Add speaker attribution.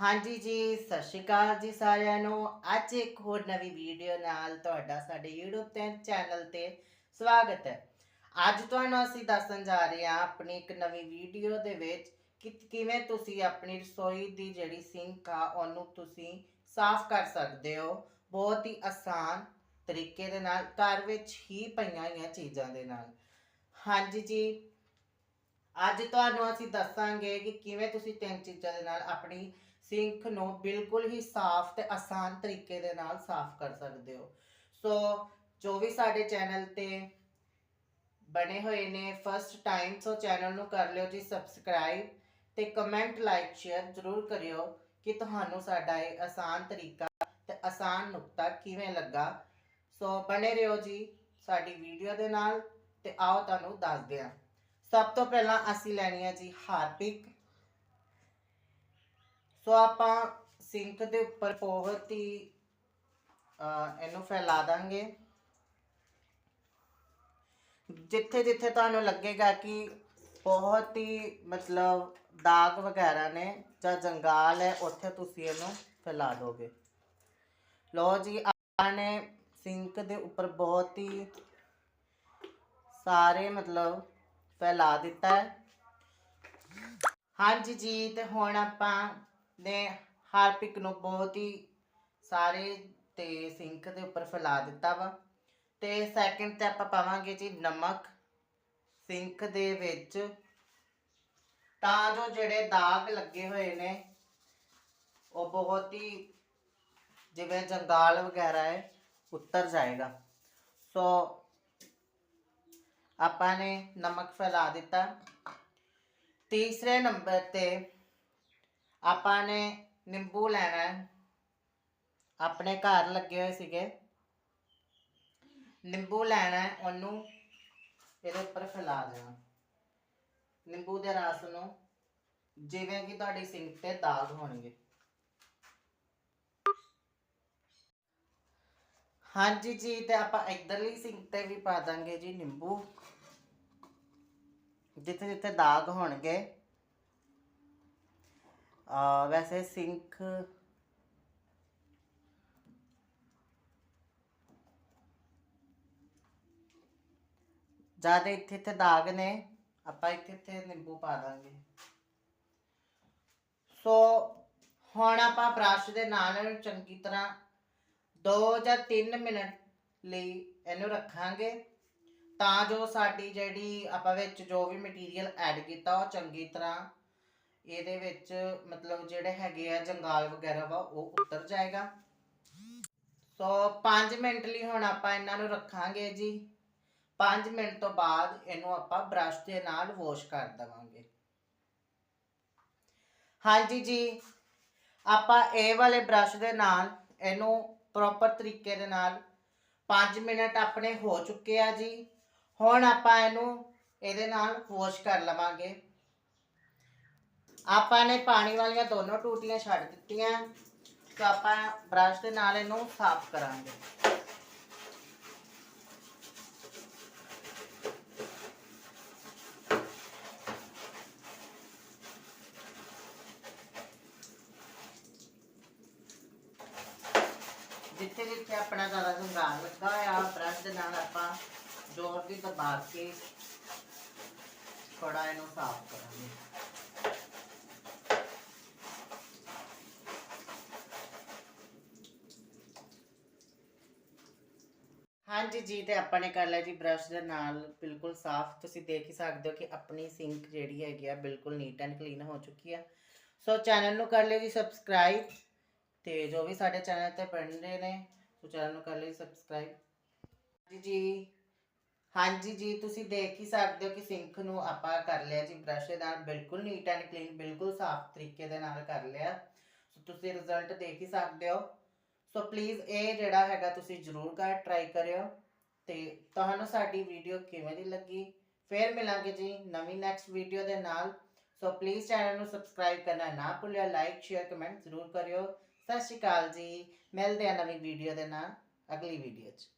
Speaker 1: ਹਾਂਜੀ ਜੀ, ਸਤਿ ਸ਼੍ਰੀ ਅਕਾਲ ਜੀ ਸਾਰਿਆਂ ਨੂੰ। ਅੱਜ ਇੱਕ ਹੋਰ ਨਵੀਂ ਵੀਡੀਓ ਨਾਲ ਤੁਹਾਡਾ ਸਾਡੇ YouTube ਤੇ ਚੈਨਲ ਤੇ ਸਵਾਗਤ ਹੈ। ਅੱਜ ਤੁਹਾਨੂੰ ਅਸੀਂ ਦੱਸਣ ਜਾ ਰਹੇ ਹਾਂ ਆਪਣੀ ਇੱਕ ਨਵੀਂ ਵੀਡੀਓ ਦੇ ਵਿੱਚ ਕਿ ਕਿਵੇਂ ਤੁਸੀਂ ਆਪਣੀ ਰਸੋਈ ਦੀ ਜਿਹੜੀ ਸਿੰਕ ਆ, ਉਹਨੂੰ ਤੁਸੀਂ ਸਾਫ਼ ਕਰ ਸਕਦੇ ਹੋ। ਬਹੁਤ ਹੀ ਆਸਾਨ ਤਰੀਕੇ ਦੇ ਨਾਲ, ਘਰ ਵਿੱਚ ਹੀ ਪਈਆਂ ਹੋਈਆਂ ਚੀਜ਼ਾਂ ਦੇ ਨਾਲ। ਹਾਂਜੀ ਜੀ, ਅੱਜ ਤੁਹਾਨੂੰ ਅਸੀਂ ਦੱਸਾਂਗੇ ਕਿ ਕਿਵੇਂ ਤੁਸੀਂ ਤਿੰਨ ਚੀਜ਼ਾਂ ਦੇ ਨਾਲ ਆਪਣੀ ਸਿੰਖ ਨੂੰ ਬਿਲਕੁਲ ਹੀ ਸਾਫ਼ ਤੇ ਆਸਾਨ ਤਰੀਕੇ ਦੇ ਨਾਲ ਸਾਫ਼ ਕਰ ਸਕਦੇ ਹੋ। ਸੋ ਜੋ ਵੀ ਸਾਡੇ ਚੈਨਲ ਤੇ ਬਣੇ ਹੋਏ ਨੇ ਫਸਟ ਟਾਈਮ ਸੋ ਚੈਨਲ ਨੂੰ ਕਰ ਲਿਓ ਜੀ ਸਬਸਕ੍ਰਾਈਬ ਤੇ ਕਮੈਂਟ ਲਾਈਕ ਸ਼ੇਅਰ ਜ਼ਰੂਰ ਕਰਿਓ ਕਿ ਤੁਹਾਨੂੰ ਸਾਡਾ ਇਹ ਆਸਾਨ ਤਰੀਕਾ ਤੇ ਆਸਾਨ ਨੁਕਤਾ ਕਿਵੇਂ ਲੱਗਾ। ਸੋ ਬਣੇ ਰਹੋ ਜੀ ਸਾਡੀ ਵੀਡੀਓ ਦੇ ਨਾਲ ਤੇ ਆਓ ਤੁਹਾਨੂੰ ਦੱਸਦੇ ਹਾਂ। ਸਭ ਤੋਂ ਪਹਿਲਾਂ ਅਸੀਂ ਲੈਣੀ ਹੈ ਜੀ ਹਾਰਪਿਕ। ਸੋ ਆਪਾਂ ਸਿੰਕ ਦੇ ਉੱਪਰ ਬਹੁਤ ਹੀ ਇਹਨੂੰ ਫੈਲਾ ਦਾਂਗੇ। ਜਿੱਥੇ ਜਿੱਥੇ ਤੁਹਾਨੂੰ ਲੱਗੇਗਾ ਕਿ ਬਹੁਤ ਹੀ ਮਤਲਬ ਦਾਗ ਵਗੈਰਾ ਨੇ ਜਾਂ ਜੰਗਾਲ ਹੈ, ਉੱਥੇ ਤੁਸੀਂ ਇਹਨੂੰ ਫੈਲਾ ਦੋਗੇ। ਲੋ ਜੀ, ਆਪਾਂ ਨੇ ਸਿੰਕ ਦੇ ਉੱਪਰ ਬਹੁਤ ਹੀ ਸਾਰੇ ਮਤਲਬ ਫੈਲਾ ਦਿੱਤਾ ਹੈ। ਹਾਂਜੀ ਜੀ, ਤੇ ਹੁਣ ਆਪਾਂ ਨੇ ਹਾਰਪਿਕ ਨੂੰ ਬਹੁਤ ਹੀ ਸਾਰੇ ਤੇ ਸਿੰਕ ਦੇ ਉੱਪਰ ਫੈਲਾ ਦਿੱਤਾ ਵਾ। ਤੇ ਸੈਕਿੰਡ ਤੇ ਆਪਾਂ ਪਾਵਾਂਗੇ ਜੀ ਨਮਕ ਸਿੰਕ ਦੇ ਵਿੱਚ। ਤਾਂ ਜੋ ਜਿਹੜੇ ਦਾਗ ਲੱਗੇ ਹੋਏ ਨੇ, ਉਹ ਬਹੁਤ ਹੀ ਜਿਵੇਂ ਜੰਗਾਲ ਵਗੈਰਾ ਹੈ, ਉੱਤਰ ਜਾਏਗਾ। ਸੋ ਆਪਾਂ ਨੇ ਨਮਕ ਫੈਲਾ ਦਿੱਤਾ। ਤੀਸਰੇ ਨੰਬਰ ਤੇ ਆਪਾਂ ਨੇ ਨਿੰਬੂ ਲੈਣਾ ਹੈ। ਆਪਣੇ ਘਰ ਲੱਗੇ ਹੋਏ ਸੀਗੇ। ਨਿੰਬੂ ਲੈਣਾ ਹੈ, ਉਹਨੂੰ ਇਹਦੇ ਉੱਪਰ ਫੈਲਾ ਦੇਣਾ। ਨਿੰਬੂ ਦੇ ਰਸ ਨੂੰ ਜਿਵੇਂ ਕਿ ਤੁਹਾਡੀ ਸਿੰਕ ਤੇ ਦਾਗ ਹੋਣਗੇ। ਹਾਂਜੀ ਜੀ, ਤੇ ਆਪਾਂ ਇਧਰਲੀ ਸਿੰਕ ਤੇ ਵੀ ਪਾ ਦਾਂਗੇ ਜੀ ਨਿੰਬੂ। ਜਿੱਥੇ ਜਿੱਥੇ ਦਾਗ ਹੋਣਗੇ। ਵੈਸੇ ਸਿੰਕ ਜ਼ਿਆਦਾ ਇੱਥੇ ਇੱਥੇ ਦਾਗ ਨੇ, ਆਪਾਂ ਇੱਥੇ ਇੱਥੇ ਨਿੰਬੂ ਪਾ ਦਾਂਗੇ। ਸੋ ਹੁਣ ਆਪਾਂ ਬ੍ਰਸ਼ ਦੇ ਨਾਲ ਚੰਗੀ ਤਰ੍ਹਾਂ 2 ਜਾਂ 3 ਮਿੰਟ ਲਈ ਇਹਨੂੰ ਰੱਖਾਂਗੇ। ਤਾਂ ਜੋ ਸਾਡੀ ਜਿਹੜੀ ਆਪਾਂ ਵਿੱਚ ਜੋ ਵੀ ਮਟੀਰੀਅਲ ਐਡ ਕੀਤਾ, ਉਹ ਚੰਗੀ ਤਰ੍ਹਾਂ ਇਹਦੇ ਵਿੱਚ ਮਤਲਬ ਜਿਹੜੇ ਹੈਗੇ ਆ ਜੰਗਾਲ ਵਗੈਰਾ ਵਾ, ਉਹ ਉਤਰ ਜਾਏਗਾ। ਸੋ 5 ਮਿੰਟ ਲਈ ਹੁਣ ਆਪਾਂ ਇਹਨਾਂ ਨੂੰ ਰੱਖਾਂਗੇ ਜੀ। 5 ਮਿੰਟ ਤੋਂ ਬਾਅਦ ਇਹਨੂੰ ਆਪਾਂ ਬ੍ਰਸ਼ ਦੇ ਨਾਲ ਵਾਸ਼ ਕਰ ਦਵਾਂਗੇ। ਹਾਂਜੀ ਜੀ, ਆਪਾਂ ਇਹ ਵਾਲੇ ਬ੍ਰਸ਼ ਦੇ ਨਾਲ ਇਹਨੂੰ ਪ੍ਰੋਪਰ ਤਰੀਕੇ ਦੇ ਨਾਲ 5 ਮਿੰਟ ਆਪਣੇ ਹੋ ਚੁੱਕੇ ਆ ਜੀ। ਹੁਣ ਆਪਾਂ ਇਹਨੂੰ ਇਹਦੇ ਨਾਲ ਵਾਸ਼ ਕਰ ਲਵਾਂਗੇ। ਆਪਾਂ ਨੇ ਪਾਣੀ ਵਾਲੀਆਂ ਦੋਨੋਂ ਟੂਟੀਆਂ ਛੱਡ ਦਿੱਤੀਆਂ ਤਾਂ ਆਪਾਂ ਬ੍ਰਸ਼ ਦੇ ਨਾਲ ਇਹਨੂੰ ਸਾਫ਼ ਕਰਾਂਗੇ ਜਿੱਥੇ ਜਿੱਥੇ ਆਪਣਾ ਜ਼ਿਆਦਾ ਜੰਗਾਲ ਲੱਗਾ ਹੋਇਆ ਬ੍ਰਸ਼ ਦੇ ਨਾਲ ਆਪਾਂ ਜ਼ੋਰ ਦੀ ਦਬਾ ਕੇ ਥੋੜਾ ਇਹਨੂੰ ਸਾਫ਼ ਕਰਾਂਗੇ ਹਾਂਜੀ, ਜੀ ਤੇ ਆਪਾਂ ਨੇ ਕਰ ਲਿਆ ਜੀ ਬ੍ਰਸ਼ ਦੇ ਨਾਲ ਬਿਲਕੁਲ ਸਾਫ਼। ਤੁਸੀਂ ਦੇਖ ਹੀ ਸਕਦੇ ਹੋ ਕਿ ਆਪਣੀ ਸਿੰਕ ਜਿਹੜੀ ਹੈਗੀ ਆ ਬਿਲਕੁਲ ਨੀਟ ਐਂਡ ਕਲੀਨ ਹੋ ਚੁੱਕੀ ਆ। ਸੋ ਚੈਨਲ ਨੂੰ ਕਰ ਲਿਓ ਜੀ ਸਬਸਕ੍ਰਾਈਬ ਤੇ ਜੋ ਵੀ ਸਾਡੇ ਚੈਨਲ ਤੇ ਪੜ੍ਹ ਰਹੇ ਨੇ, ਸੋ ਚੈਨਲ ਨੂੰ ਕਰ ਲਿਓ ਸਬਸਕ੍ਰਾਈਬ। ਜੀ ਜੀ, ਹਾਂਜੀ ਜੀ, ਤੁਸੀਂ ਦੇਖ ਹੀ ਸਕਦੇ ਹੋ ਕਿ ਸਿੰਕ ਨੂੰ ਆਪਾਂ ਕਰ ਲਿਆ ਜੀ ਬ੍ਰਸ਼ ਦੇ ਨਾਲ ਬਿਲਕੁਲ ਨੀਟ ਐਂਡ ਕਲੀਨ, ਬਿਲਕੁਲ ਸਾਫ਼ ਤਰੀਕੇ ਦੇ ਨਾਲ ਕਰ ਲਿਆ। ਸੋ ਤੁਸੀਂ ਰਿਜ਼ਲਟ ਦੇਖ ਹੀ ਸਕਦੇ ਹੋ। ਸੋ ਪਲੀਜ਼ ਇਹ ਜਿਹੜਾ ਹੈਗਾ ਤੁਸੀਂ ਜ਼ਰੂਰ ਕਰ ਟਰਾਈ ਕਰਿਓ ਤੇ ਤੁਹਾਨੂੰ ਸਾਡੀ ਵੀਡੀਓ ਕਿਵੇਂ ਦੀ ਲੱਗੀ? ਫੇਰ ਮਿਲਾਂਗੇ ਜੀ ਨਵੀਂ ਨੈਕਸਟ ਵੀਡੀਓ ਦੇ ਨਾਲ। ਸੋ ਪਲੀਜ਼ ਚੈਨਲ ਨੂੰ ਸਬਸਕ੍ਰਾਈਬ ਕਰਨਾ ਨਾ ਭੁੱਲਿਓ ਲਾਈਕ ਸ਼ੇਅਰ ਕਮੈਂਟ ਜ਼ਰੂਰ ਕਰਿਓ। ਸਤਿ ਸ਼੍ਰੀ ਅਕਾਲ ਜੀ। ਮਿਲਦੇ ਆ ਨਵੀਂ ਵੀਡੀਓ ਦੇ ਨਾਲ ਅਗਲੀ ਵੀਡੀਓ 'ਚ।